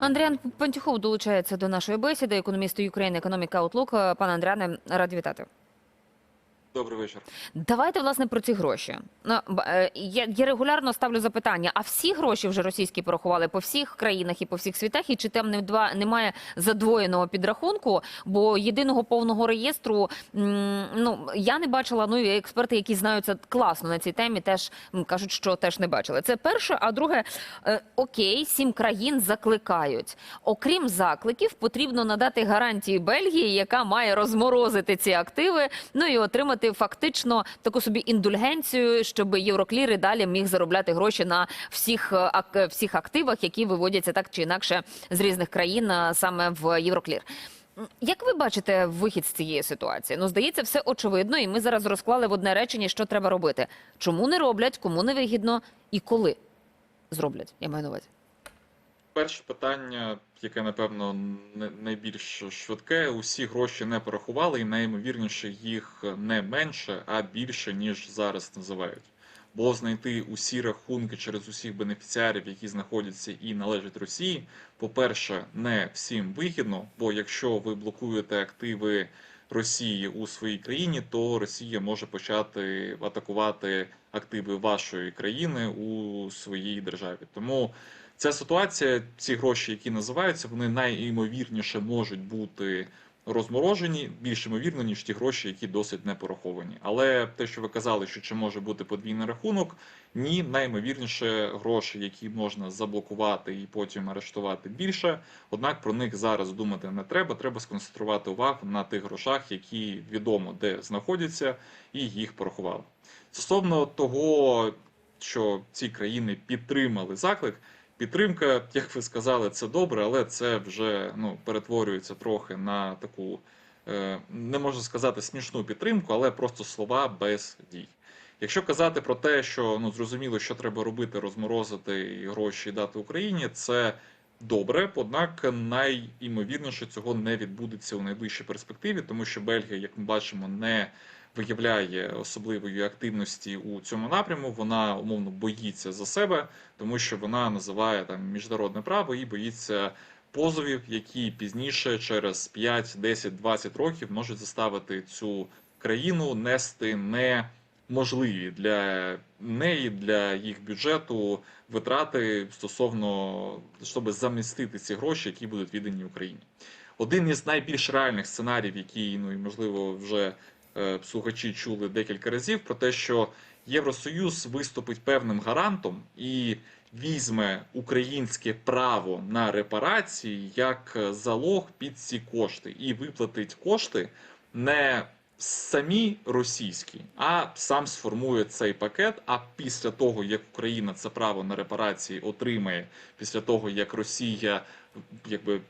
Андріан Пантюхов долучається до нашої бесіди. Економіст України, економіка Outlook. Пане Андріане, раді вітати. Добрий вечір. Давайте власне про ці гроші. Ну, е, Я, я регулярно ставлю запитання: а всі гроші вже російські порахували по всіх країнах і по всіх світах, і чи там немає задвоєного підрахунку? Бо єдиного повного реєстру ну я не бачила. Ну і експерти, які знаються класно на цій темі, теж кажуть, що теж не бачили. Це перше. А друге, е, окей, сім країн закликають. Окрім закликів, потрібно надати гарантії Бельгії, яка має розморозити ці активи, ну і отримати фактично таку собі індульгенцію, щоб Євроклір і далі міг заробляти гроші на всіх е, ак- всіх активах, які виводяться так чи інакше з різних країн саме в Євроклір. Як ви бачите вихід з цієї ситуації? Ну, здається, все очевидно, і ми зараз розклали в одне речення, що треба робити. Чому не роблять, кому не вигідно і коли зроблять? Я маю на увазі. Перше питання, яке напевно найбільш швидке. Усі гроші не порахували, і найімовірніше їх не менше, а більше ніж зараз називають. Бо знайти усі рахунки через усіх бенефіціарів, які знаходяться і належать Росії, по-перше, не всім вигідно, бо якщо ви блокуєте активи Росії у своїй країні, то Росія може почати атакувати активи вашої країни у своїй державі. Тому ця ситуація, ці гроші, які називаються, вони найімовірніше можуть бути розморожені більш ймовірно, ніж ті гроші, які досить не пораховані. Але те, що ви казали, що чи може бути подвійний рахунок, ні, найімовірніше гроші, які можна заблокувати і потім арештувати більше. Однак про них зараз думати не треба. Треба сконцентрувати увагу на тих грошах, які відомо де знаходяться, і їх порахували. Стосовно того, що ці країни підтримали заклик. Підтримка, як ви сказали, це добре, але це вже ну, перетворюється трохи на таку, е, не можу сказати смішну підтримку, але просто слова без дій. Якщо казати про те, що ну зрозуміло, що треба робити, розморозити гроші і дати Україні, це добре, однак найімовірніше цього не відбудеться у найближчій перспективі, тому що Бельгія, як ми бачимо, не виявляє особливої активності у цьому напряму. Вона умовно боїться за себе, тому що вона називає там міжнародне право і боїться позовів, які пізніше, через 5, 10, 20 років, можуть заставити цю країну нести неможливі для неї, для їх бюджету витрати стосовно щоб замістити ці гроші, які будуть віддані Україні. Один із найбільш реальних сценаріїв, який ну і можливо вже слухачі чули декілька разів, про те, що Євросоюз виступить певним гарантом і візьме українське право на репарації як залог під ці кошти, і виплатить кошти не самі російські, а сам сформує цей пакет. А після того, як Україна це право на репарації отримає, після того як Росія якби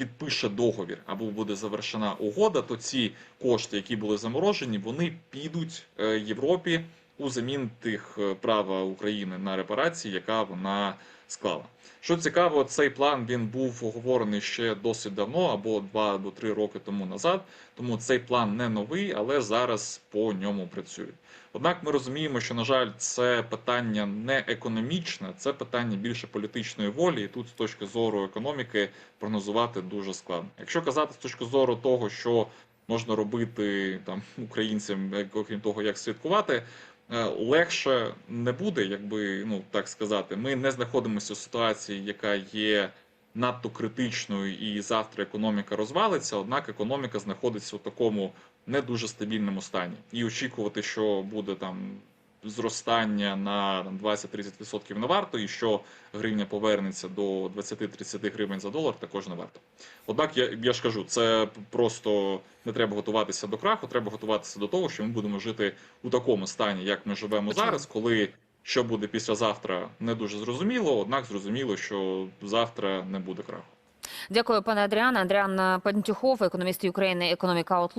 підпише договір або буде завершена угода, то ці кошти, які були заморожені, вони підуть е, Європі у замін тих е, права України на репарації, яка вона склала. Що цікаво, цей план він був оговорений ще досить давно, або два або три роки тому назад. Тому цей план не новий, але зараз по ньому працюють. Однак ми розуміємо, що на жаль, це питання не економічне, це питання більше політичної волі. І тут з точки зору економіки прогнозувати дуже складно. Якщо казати з точки зору того, що можна робити там українцям, окрім того, як святкувати. Е, Легше не буде, якби ну так сказати. Ми не знаходимося в ситуації, яка є надто критичною, і завтра економіка розвалиться. Однак економіка знаходиться у такому не дуже стабільному стані. І очікувати, що буде там зростання на там, 20-30% не варто, і що гривня повернеться до 20-30 гривень за долар, також не варто. Однак я, я ж кажу, це просто не треба готуватися до краху, треба готуватися до того, що ми будемо жити у такому стані, як ми живемо зараз, коли що буде післязавтра, не дуже зрозуміло. Однак зрозуміло, що завтра не буде краху. Дякую, пане Адріане. Адріан Пантюхов, економіст України, економіка Outlook.